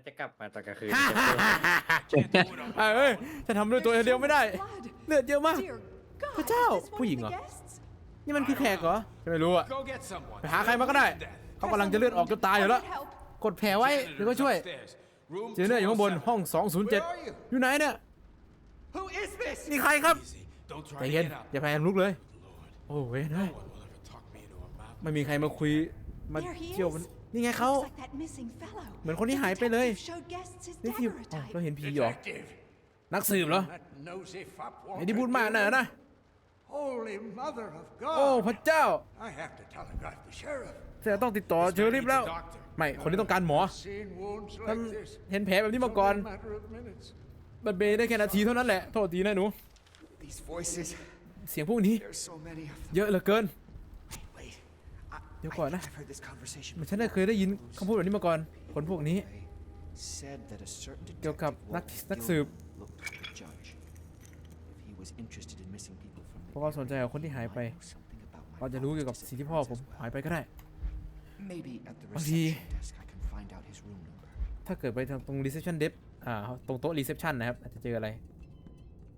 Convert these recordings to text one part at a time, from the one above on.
าจะกลับมาตอนกลางคืน เอ้ยจะทำด้วยตัวเดียวไม่ได้ เลือดเยอะมาก พระเจ้าผู้หญิงเหรอ นี่มันคือแขกเหรอไม่รู้อะ Go get someone. ไปหาใครมาก็ได้ เขากำลังจะเลือดออกจนตายอยู่แล้ว กดแผลไว้เดี๋ยวก็ช่วย Upstairs. Room เจเนอร์อยู่ข้างบน 207. ห้อง 207 อยู่ไหนเนี่ย Who is this? นี่ใครครับ Easy. Don't ใจ try to เย็น get up. อย่าพยายามลุกเลย โอ้เว้ยเฮ้ย No one will ever talk me into a mouth. ไม่มีใครมาคุย มาเที่ยวมัน นี่ไงเขา เหมือนคนที่หายไปเลย นี่ที่อ๋อเราเห็นผีเหรอ Detective, นักสืบเหรอ that nosy fop ไอ้ที่พูดมากน่ะนะ Holy mother of โอ้ God! พระเจ้า I have to telegraph the sheriff. แต่ต้องติดต่อเชอริฟแล้ว ไม่ คนที่ต้องการหมอ Seen wounds ฉัน like this. เห็นแผลแบบนี้มาก่อน Only a matter of minutes. มันเบได้แค่นาทีเท่านั้นแหละ โทษทีนะหนู These voices, เสียงพวกนี้ there's so many of them. เยอะเหลือเกิน Wait, I, เดี๋ยวก่อนนะ I've heard this conversation. เหมือนฉันได้เคยได้ยินคำพูดแบบนี้มาก่อน คนพวกนี้ They said that a certain เกี่ยวกับ detective นัก Walter นักสืบ Gilman looked at the judge. If he was interested in missing people from เพ the ราะเขาสนใจกับคนที่หายไป might know something about my เราจะรู้เกี่ยวกับ father's สิ่งที่พ่อผม disappearance as หาย well. ไปก็ได้ Maybe at the บางที reception desk I can find out his room number. ถ้าเกิดไปทางตรง reception desk อ่า ตรงโต๊ะ reception นะครับ อาจจะเจออะไร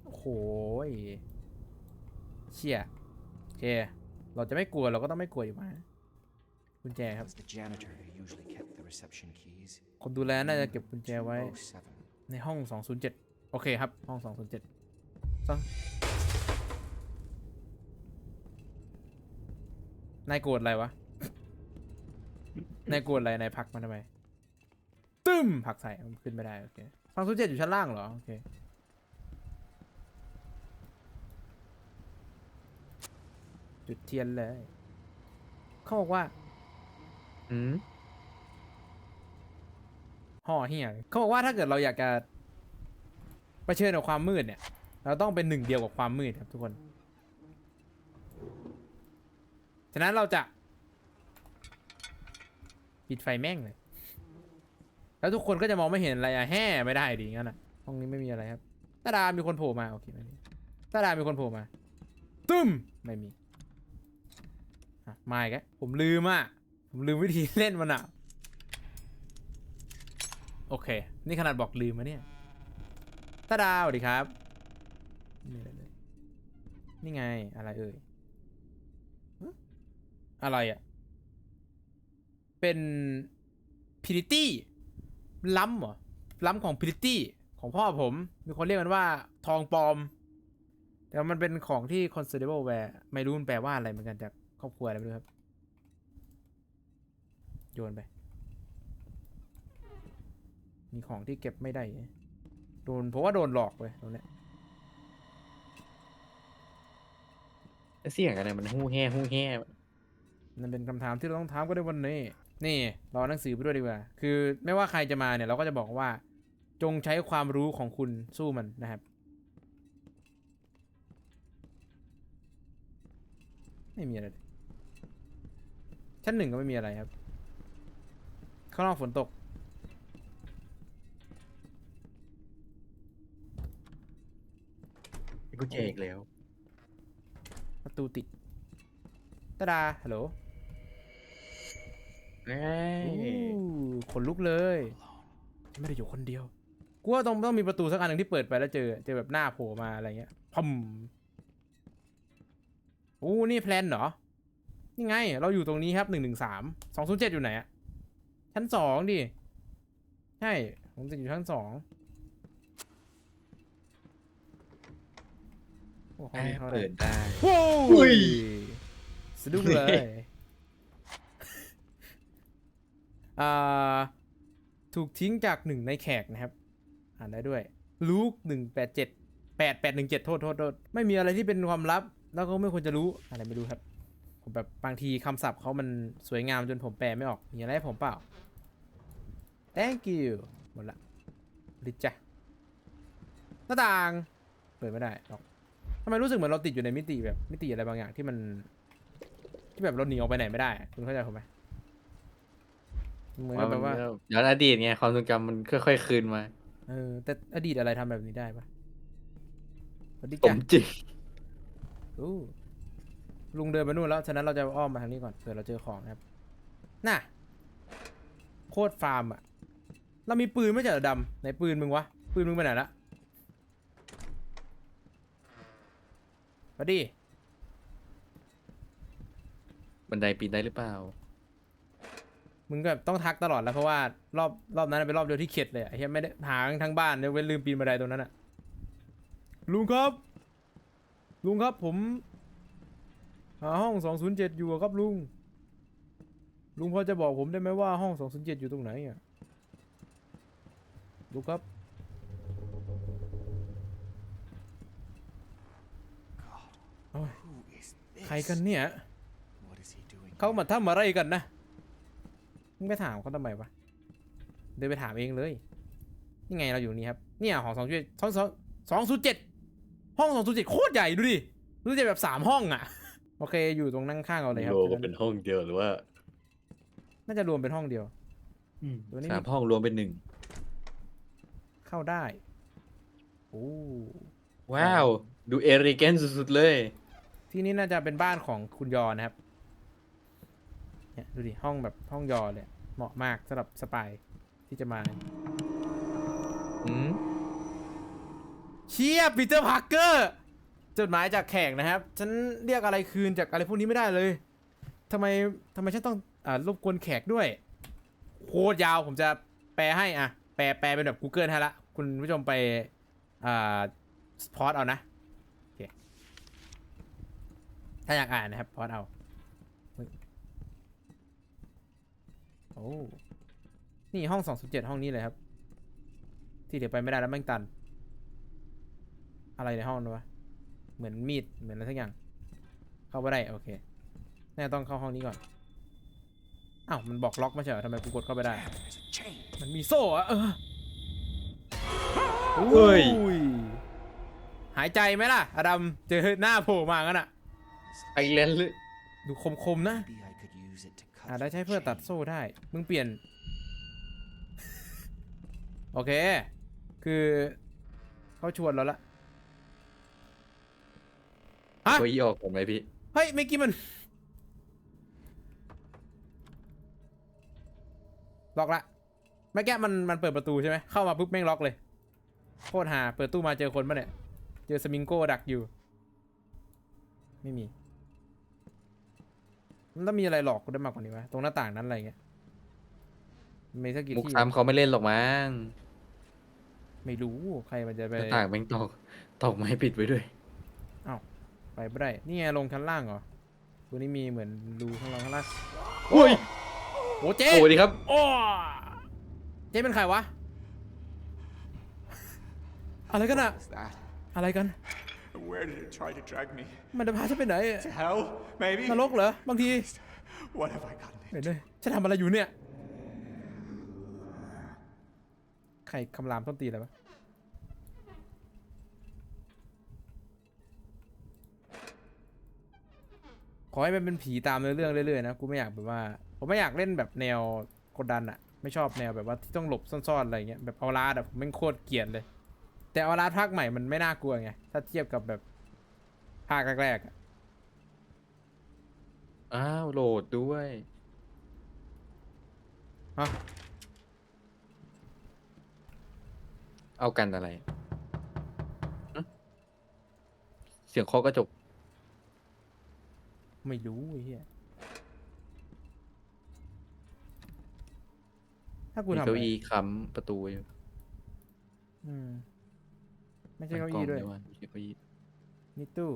โอ้โหยเชี่ยโอเค เราจะไม่กลัวเราก็ต้องไม่กลัวอยู่มา กุญแจครับ was the janitor who usually kept the reception keys. คนดูแลน่าจะเก็บกุญแจไว้ 207. ในห้อง 207 โอเคครับ ห้อง 207สองนายโกรธอะไรวะ นายโกรธอะไร นายพักมันทำไม ตึ้มผลักใส่มันขึ้นไม่ได้ โอเค207อยู่ชั้นล่างเหรอ โอเค จุดเทียนเลย เขาบอกว่า อืมห่อเฮียเขาบอกว่าถ้าเกิดเราอยากจะเผชิญกับความมืดเนี่ย เราต้องเป็นหนึ่งเดียวกับความมืดครับทุกคน ฉะนั้นเราจะปิดไฟแม่งเลย แล้วทุกคนก็จะมองไม่เห็นอะไรอะแห่ไม่ได้ดิงั้นอะห้องนี้ไม่มีอะไรครับตาดามีคนโผล่มาโอเคไม่มีตาดามีคนโผล่มา ตึ้มไม่มีอะมาอีกแล้วผมลืมอะ ผมลืมวิธีเล่นมันอะโอเค นี่ขนาดบอกลืมมาเนี่ยตาดาวดีครับ นี่ไงอะไรเอ่ย อะไรอะ่ะเป็นพิริตี้ล้ำเหรอ ล้ำของพิริตี้ของพ่อผม มีคนเรียกมันว่าทองปลอม แต่มันเป็นของที่ considerable wear ไม่รู้มันแปลว่าอะไรเหมือนกันจากครอบครัวอะไรไม่รู้ครับ โยนไป มีของที่เก็บไม่ได้ โดนเพราะว่าโดนหลอกเว้ยตรงเนี้ยเสียงอะไรมันหู้แห่หู้แห่นั่นเป็นคำถามที่เราต้องถามกันในวันนี้ นี่เราเอาหนังสือไปด้วยดีกว่า คือไม่ว่าใครจะมาเนี่ยเราก็จะบอกว่า จงใช้ความรู้ของคุณสู้มันนะครับ ไม่มีอะไรเลยชั้นหนึ่งก็ไม่มีอะไรครับ ข้างนอกฝนตกมีกุญแจอีกแล้ว ประตูติดตาดาฮัลโหลเอ้ยอู้ขนลุกเลย ไม่ได้อยู่คนเดียว กูว่าต้องต้องมีประตูสักอันหนึ่งที่เปิดไปแล้วเจอ เจอแบบหน้าโผล่มาอะไรเงี้ยพัมอู้นี่แพลนเหรอ นี่ไง เราอยู่ตรงนี้ครับหนึ่งหนึ่งสามสองศูนย์เจ็ดอยู่ไหนอะ ชั้นสองดิ ใช่ ผมจะอยู่ชั้นสองโอ้ห้องนี้เขาเปิดได้ โว้อุ้ย ยสะดุ้งเลย อ่า ถูกทิ้งจากหนึ่งในแขกนะครับ อ่านได้ด้วย ลูกหนึ่งแปดเจ็ดแปดแปดหนึ่งเจ็ดโทษโทษโทษ ไม่มีอะไรที่เป็นความลับ แล้วก็ไม่ควรจะรู้ อะไรไม่รู้ครับ ผมแบบบางทีคำศัพท์เขามันสวยงามจนผมแปลไม่ออก มีอะไรให้ผมเปล่า thank you หมดละลิจ้ะหน้าต่าง เปิดไม่ได้หรอกทำไมรู้สึกเหมือนเราติดอยู่ในมิติแบบมิติอะไรบางอย่างที่มัน ที่แบบเราหนีออกไปไหนไม่ได้ คุณเข้าใจผมไหมเหมือนกับแบบว่าย้อนอดีตไงความทรงจำมันค่อยๆคืนมา เออ แต่อดีตอะไรทำแบบนี้ได้ปะสวัสดีผจ้ะมจริงอู้ลุงเดินไปนู่นแล้ว ฉะนั้นเราจะอ้อมมาทางนี้ก่อนเผื่อเราเจอของนะครับ น่ะ โคตรฟาร์มอะ เรามีปืนไม่ใช่เหรอดำไหนปืนมึงวะ ปืนมึงไปไหนละมาดิบันไดปีนได้หรือเปล่า มึงก็แบบต้องทักตลอดแล้วเพราะว่ารอบรอบนั้นเป็นรอบเดียวที่เข็ดเลยอะไอ้เหี้ยไม่ได้หาทั้งบ้านยกเว้นลืมปีนบันไดตรงนั้นอะลุงครับ ลุงครับผม หาห้องสองศูนย์เจ็ดอยู่อะครับลุง ลุงพอจะบอกผมได้ไหมว่าห้องสองศูนย์เจ็ดอยู่ตรงไหนอะ ลุงครับโอ้ย Who is this? ใครกันเนี่ย What is he doing? เขามาทำอะไรกันนะ มึงไปถามเขาทำไมวะ เดินไปถามเองเลย นี่ไงเราอยู่นี่ครับ เนี่ยห้องสองจุดสองสองสองศูนย์เจ็ดห้องสองศูนย์เจ็ดโคตรใหญ่ดูดิรู้จะแบบสามห้องอะ โอเคอยู่ตรงนั่งข้างเราเลยครับรวมกันเป็นห้องเดียวหรือว่า น่าจะรวมเป็นห้องเดียวตัวนี้มีสามห้องรวมเป็นหนึ่ง เข้าได้โอ้ว้าว ดูเอริเกนสุดๆเลย ที่นี่น่าจะเป็นบ้านของคุณยอนะครับ เนี่ยดูดิห้องแบบห้องยอเลยเหมาะมากสำหรับสปายที่จะมาอืมเชียปีเตอร์พาร์เกอร์จดหมายจากแขกนะครับ ฉันเรียกอะไรคืนจากอะไรพวกนี้ไม่ได้เลยทำไมทำไมฉันต้องอ่ารบกวนแขกด้วย โคตรยาวผมจะแปลให้อะ แปลแปลเป็นแบบ Google ให้ละ คุณผู้ชมไปอ่าพอดเอานะโอเคถ้าอยากอ่านนะครับพอดเอาโอ้นี่ห้อง207ห้องนี้เลยครับ ที่เดี๋ยวไปไม่ได้แล้วแม่งตัน อะไรในห้องนู้วะเหมือนมีดเหมือนอะไรสักอย่าง เข้าไม่ได้โอเคแน่าต้องเข้าห้องนี้ก่อนอ้าวมันบอกล็อกไม่ใช่เหรอทำไมกูกดเข้าไปได้ มันมีโซ่อะเออ เฮ้ยอุ้ย หายใจไหมล่ะ อดัมเจอหน้าโผล่มางั้นอะไอเลนเลยดูคมๆนะ Maybe I could use it to cut อาจได้ the ใช้เพื่อตัด chain. โซ่ได้ มึงเปลี่ยน โอเค คือเขาชวนเราละ ฮะ ตัวอีออกก่อนไหมพี่ เฮ้ยเมื่อกี้มันล็อกละเมื่อกี้มันมันเปิดประตูใช่ไหมเข้ามาปุ๊บแม่งล็อกเลย โคตรหาเปิดตู้มาเจอคนปะเนี่ย เจอสมิงโก้ดักอยู่ ไม่มี มันต้องมีอะไรหลอกกูได้มากกว่านี้วะตรงหน้าต่างนั้นอะไรเงี้ยมีสักกี่มุกที่ซ้ำเขาไม่เล่นหรอกมั้งไม่รู้ใครมันจะไปหน้าต่างแม่งตอกตอกไม้ปิดไว้ด้วย ไปไม่ได้ นี่ไงลงชั้นล่างเหรอตัวนี้มีเหมือนรูข้างล่างข้างล่างโอ้ยโอ้เจ๊โอ้ดีครับ โอ้เจ๊เป็นใครวะ อะไรกันอะ What was that? อะไรกัน Where did it try to drag me? มันจะพาฉันไปไหน To hell, maybe? นรกเหรอ บางที What have I gotten เห็น into? เลยฉันทำอะไรอยู่เนี่ย ใครคำรามต้นตีอะไรวะ ขอให้มันเป็นผีตามเนื้อเรื่องเรื่อยๆนะ กูไม่อยากแบบว่า ผมไม่อยากเล่นแบบแนวกดดันอะไม่ชอบแนวแบบว่าที่ต้องหลบซ่อนๆอะไรเงี้ย แบบเอาลาดอะผมแม่งโคตรเกลียดเลย แต่เอาลาดภาคใหม่มันไม่น่ากลัวไง ถ้าเทียบกับแบบภาคแรกๆอะอ้าวโหลดด้วย ฮะเอากันอะไรฮะเสียงเคาะกระจก ไม่รู้ไอ้เหี้ยถ้ากูมีทำเก้าอะไรอี้ค้ำประตูอยู่อืม ไม่ใช่เก้าอี้ด้วยมันกล่งไม่ใช่เก้าอี้นี่ตู้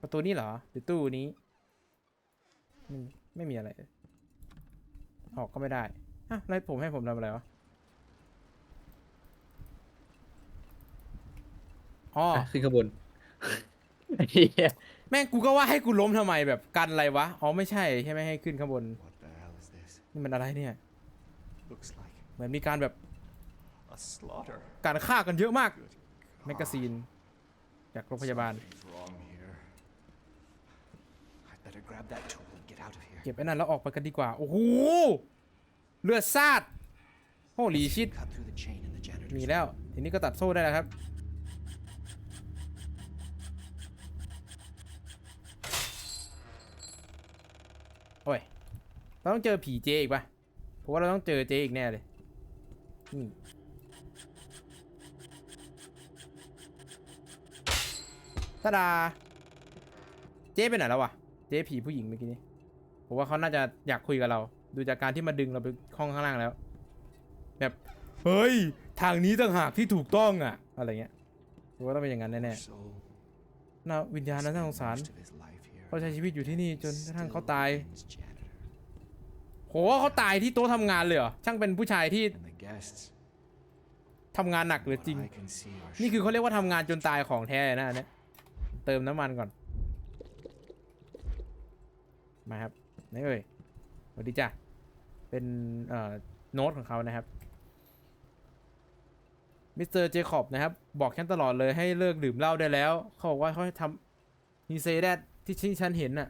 ประตูนี้เหรอ หรือตู้นี้ไม่มีไม่มีอะไรเลยออกก็ไม่ได้อะแล้วผมให้ผมทำอะไรวะอ๋ออะขึ้นข้างบนไอ้เหี้ยแม่งกูก็ว่าให้กูล้มทำไมแบบกันอะไรวะ อ๋อไม่ใช่ใช่ไหมให้ขึ้นข้างบน What the hell is this? นี่มันอะไรเนี่ย Looks like เหมือนมีการแบบ a slaughter. การฆ่ากันเยอะมาก Good แมกกาซีน จากโรงพยาบาล Something's wrong here. I'd better grab that tool and get out of here. เก็บไอ้นั่นแล้วออกไปกันดีกว่า โอ้โห เลือดซาดโอ้หลีชิด Cut through the chain in the janitor's มีแล้ว ทีนี้ก็ตัดโซ่ได้แล้วครับ โอ้ย เราต้องเจอผีเจอีกปะเพราะว่าเราต้องเจอเจอีกแน่เลย นี่ ตาดา เจ๊ไปไหนแล้ววะ เจ๊ผีผู้หญิงเมื่อกี้นี้ ผมว่าเขาน่าจะอยากคุยกับเรา ดูจากการที่มาดึงเราไปห้องข้างล่างแล้ว แบบ เฮ้ย ทางนี้ต่างหากที่ถูกต้องอะอะไรเงี้ยผมว่าต้องเป็นอย่างนั้นแน่ๆน่าวิญญาณน่าสงสารเขาใช้ชีวิตอยู่ที่นี่จนกระทั่งเขาตายโหเขาตายที่โต๊ะทำงานเลยเหรอ ช่างเป็นผู้ชายที่ทำงานหนักหรือจริง นี่คือเขาเรียกว่าทำงานจนตายของแท้นะเนี้ย เติมน้ำมันก่อน มาครับนี่เอ่ยสวัสดีจ้ะ เป็นเอ่อโน้ตของเขานะครับ มิสเตอร์เจคอบนะครับ บอกฉันตลอดเลยให้เลิกดื่มเหล้าได้แล้ว เขาบอกว่าเขาทำฮีเซแดที่ที่ฉันเห็นน่ะ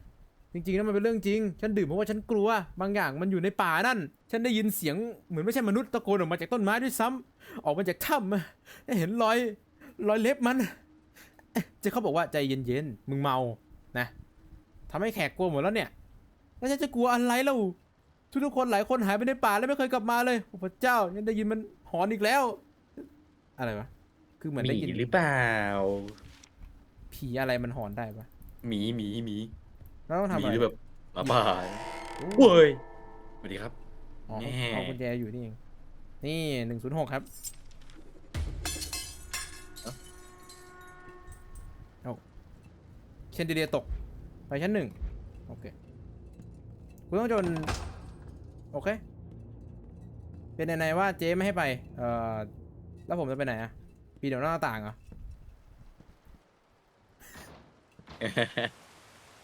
จริงๆแล้วมันเป็นเรื่องจริง ฉันดื่มเพราะว่าฉันกลัว บางอย่างมันอยู่ในป่านั่น ฉันได้ยินเสียงเหมือนไม่ใช่มนุษย์ตะโกนออกมาจากต้นไม้ด้วยซ้ำออกมาจากถ้ำเห็นรอยรอยเล็บมัน เอ๊ะเจเขาบอกว่าใจเย็นๆ มึงเมา นะทำให้แขกกลัวหมดแล้วเนี่ย แล้วฉันจะกลัวอะไรเล่าทุกๆคนหลายคนหายไปในป่าแล้วไม่เคยกลับมาเลยโอ้พระเจ้ายังได้ยินมันหอนอีกแล้ว อะไรวะ คือเหมือนหได้มียินหรือเปล่า ผีอะไรมันหอนได้ปะหมีหมีหมีแล้วต้องหทำมีอะไรหรือแบบหมาป่าโอ้เว้ยสวัสดีครับอ๋อแน่เอากุญแจอยู่นี่เอง นี่หนึ่งศูนย์หกครับ เชนเดเลียตก ไปชั้นหนึ่งโอเคคุณต้องจน โอเค เป็นในๆว่าเจ๊ไม่ให้ไป เอ่อ แล้วผมจะไปไหนอะปีนเดี๋ยวหน้าต่างเหรอ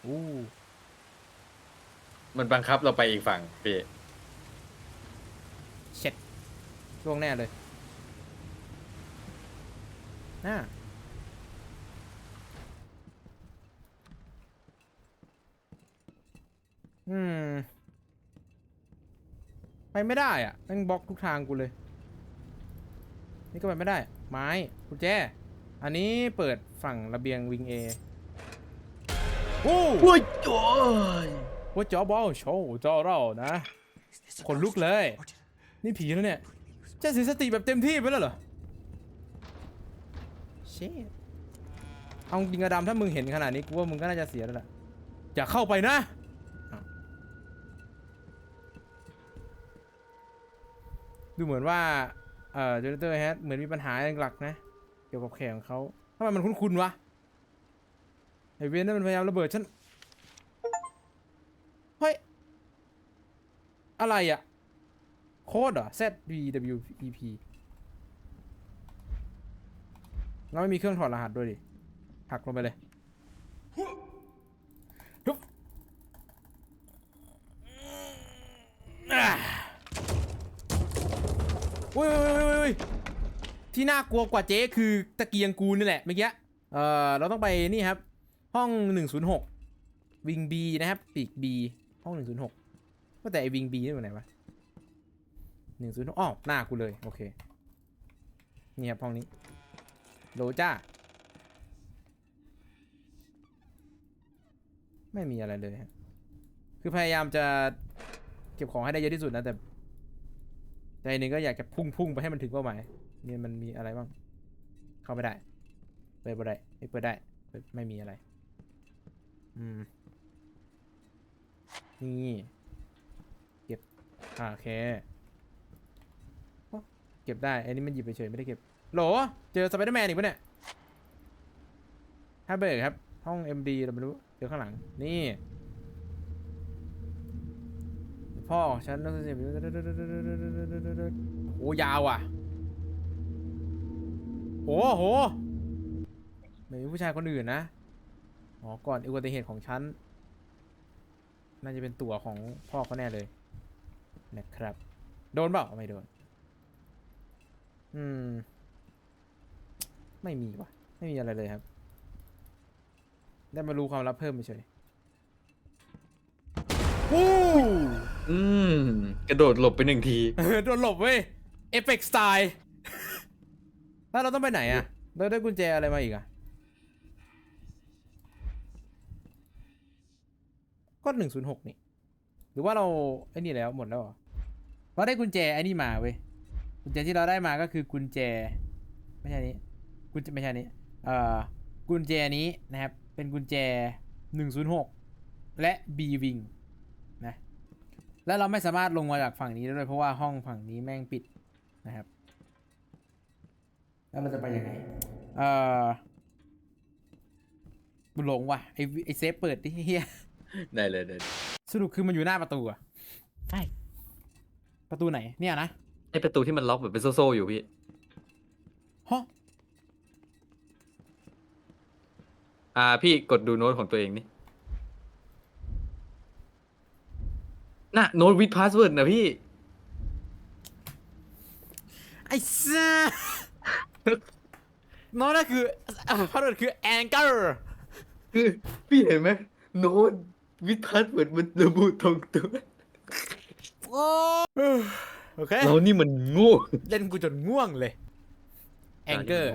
อู้มันบังคับเราไปอีกฝั่งพี่เช็ดล่วงแน่เลยน่า อืม ไปไม่ได้อะแม่งบล็อกทุกทางกูเลย นี่ก็ไปไม่ได้ ไม้กุญแจ อันนี้เปิดฝั่งระเบียงวิงเอโอ้โอ้ยโอ้ยว่าจอบอลโชว์จอเรานะ Is this a ขนลุก ghost? เลย Or did นี่ผีแล้วเนี่ย completely lose จะเสียสติแบบเต็มที่ไปแล้วเหรอเชดเอาจริงอะดำถ้ามึงเห็นขนาดนี้กูว่ามึงก็น่าจะเสียแล้วล่ะอย่าเข้าไปนะ ดูเหมือนว่าเอ่อเจเนเตอร์แฮทเหมือนมีปัญหาหลักๆนะ เกี่ยวกับแขกของเขาทำไมมันคุ้นๆวะไอเวนนั่นมันพยายามระเบิดฉันเฮ้ยอะไรอะโคดเหรอ Z B W E P เราไม่มีเครื่องถอดรหัสด้วยดิผลักลงไปเลยฮึบ อุ้ยที่น่ากลัวกว่าเจ๊คือตะเกียงกูนี่แหละเมื่อกี้เอ่อเราต้องไปนี่ครับ ห้อง 106 วิง B นะครับปีก B ห้อง 106ว่าแต่ไอวิง B นี่อยู่ไหนวะหนึ่งศูนย์อ้อหน้ากูเลย โอเค นี่ครับห้องนี้โลจ้า ไม่มีอะไรเลยฮะคือพยายามจะเก็บของให้ได้เยอะที่สุดนะ แต่ ใจหนึ่งก็อยากจะพุ่งพุ่งไปให้มันถึงเป้าหมายนี่มันมีอะไรบ้างเข้าไม่ได้เปิดไม่ได้ไม่เปิดได้ไม่มีอะไร อืมนี่เก็บอ่าโอเคเก็บได้อันนี้มันหยิบไปเฉยไม่ได้เก็บโหลเจอสไปเดอร์แมนอีกปะเนี่ยฮาเบิร์กครับ ห้อง MD เราไม่รู้เจอข้างหลังนี่ พ่อของฉันต้องเสียโอ้ยาวอะโอ้โหไม่มีผู้ชายคนอื่นนะอ๋อก่อนอุบัติเหตุของฉันน่าจะเป็นตั๋วของพ่อเขาแน่เลยนะครับ โดนเปล่าไม่โดน อืม ไม่มีว่ะไม่มีอะไรเลยครับ ได้มารู้ความลับเพิ่มเฉยๆวู้ อืมกระโดดหลบไปหนึ่งที เออโดนหลบเว้ย เอฟเฟกต์สไตล์ แล้วเราต้องไปไหนอะเราได้กุญแจอะไรมาอีกอะ ก็หนึ่งศูนย์หกนี่ หรือว่าเราไอ้นี่แล้วหมดแล้วเหรอเราได้กุญแจไอ้นี่มาเว้ย กุญแจที่เราได้มาก็คือกุญแจ ไม่ใช่นี้ กุญแจไม่ใช่นี้ เอ่อ กุญแจนี้นะครับ เป็นกุญแจ106และ B wing นะ แล้วเราไม่สามารถลงมาจากฝั่งนี้ได้ด้วยเพราะว่าห้องฝั่งนี้แม่งปิดนะครับ แล้วเราจะไปยังไง เอ่อบุหลงว่ะไอไอเซฟเปิดดิเฮียได้เลยได้เลยสรุปคือมันอยู่หน้าประตูอะใช่ประตูไหนเนี่ยนะไอประตูที่มันล็อกแบบเป็นโซ่ๆอยู่พี่ฮะอ่าพี่กดดูโน้ตของตัวเองนี่ น่ะโน้ตวิดพาสเวิร์ดนะพี่ ไอ้ซ่าโน้ตนั่นคือพาสเวิร์ดคือ anger คือพี่เห็นไหมโน้ตวิดพาสเวิร์ดมันระบุตรงตัว โอ้โอเค เรานี่มันโง่เล่นกูจนง่วงเลย anger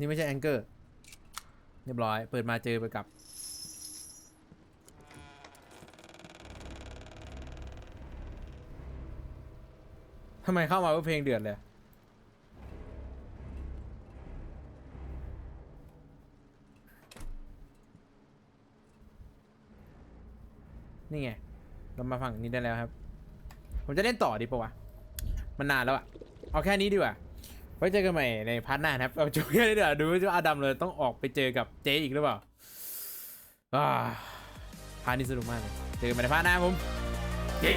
นี่ไม่ใช่ anger เรียบร้อย เปิดมาเจอไปกับ ทำไมเข้ามาเพื่อเพลงเดือดเลย นี่ไง เรามาฝั่งนี้ได้แล้วครับ ผมจะเล่นต่อดีปะวะ มันนานแล้วอะเอาแค่นี้ดีกว่า ไว้เจอกันใหม่ในพาร์ทหน้านะครับเอาจุดแค่นี้ดีกว่าดูว่าอาดัมเลยต้องออกไปเจอกับเจอีกหรือเปล่าพาร์ทนี้สนุกมากเลยเจอกันใหม่ในพาร์ทหน้าผมเจ๊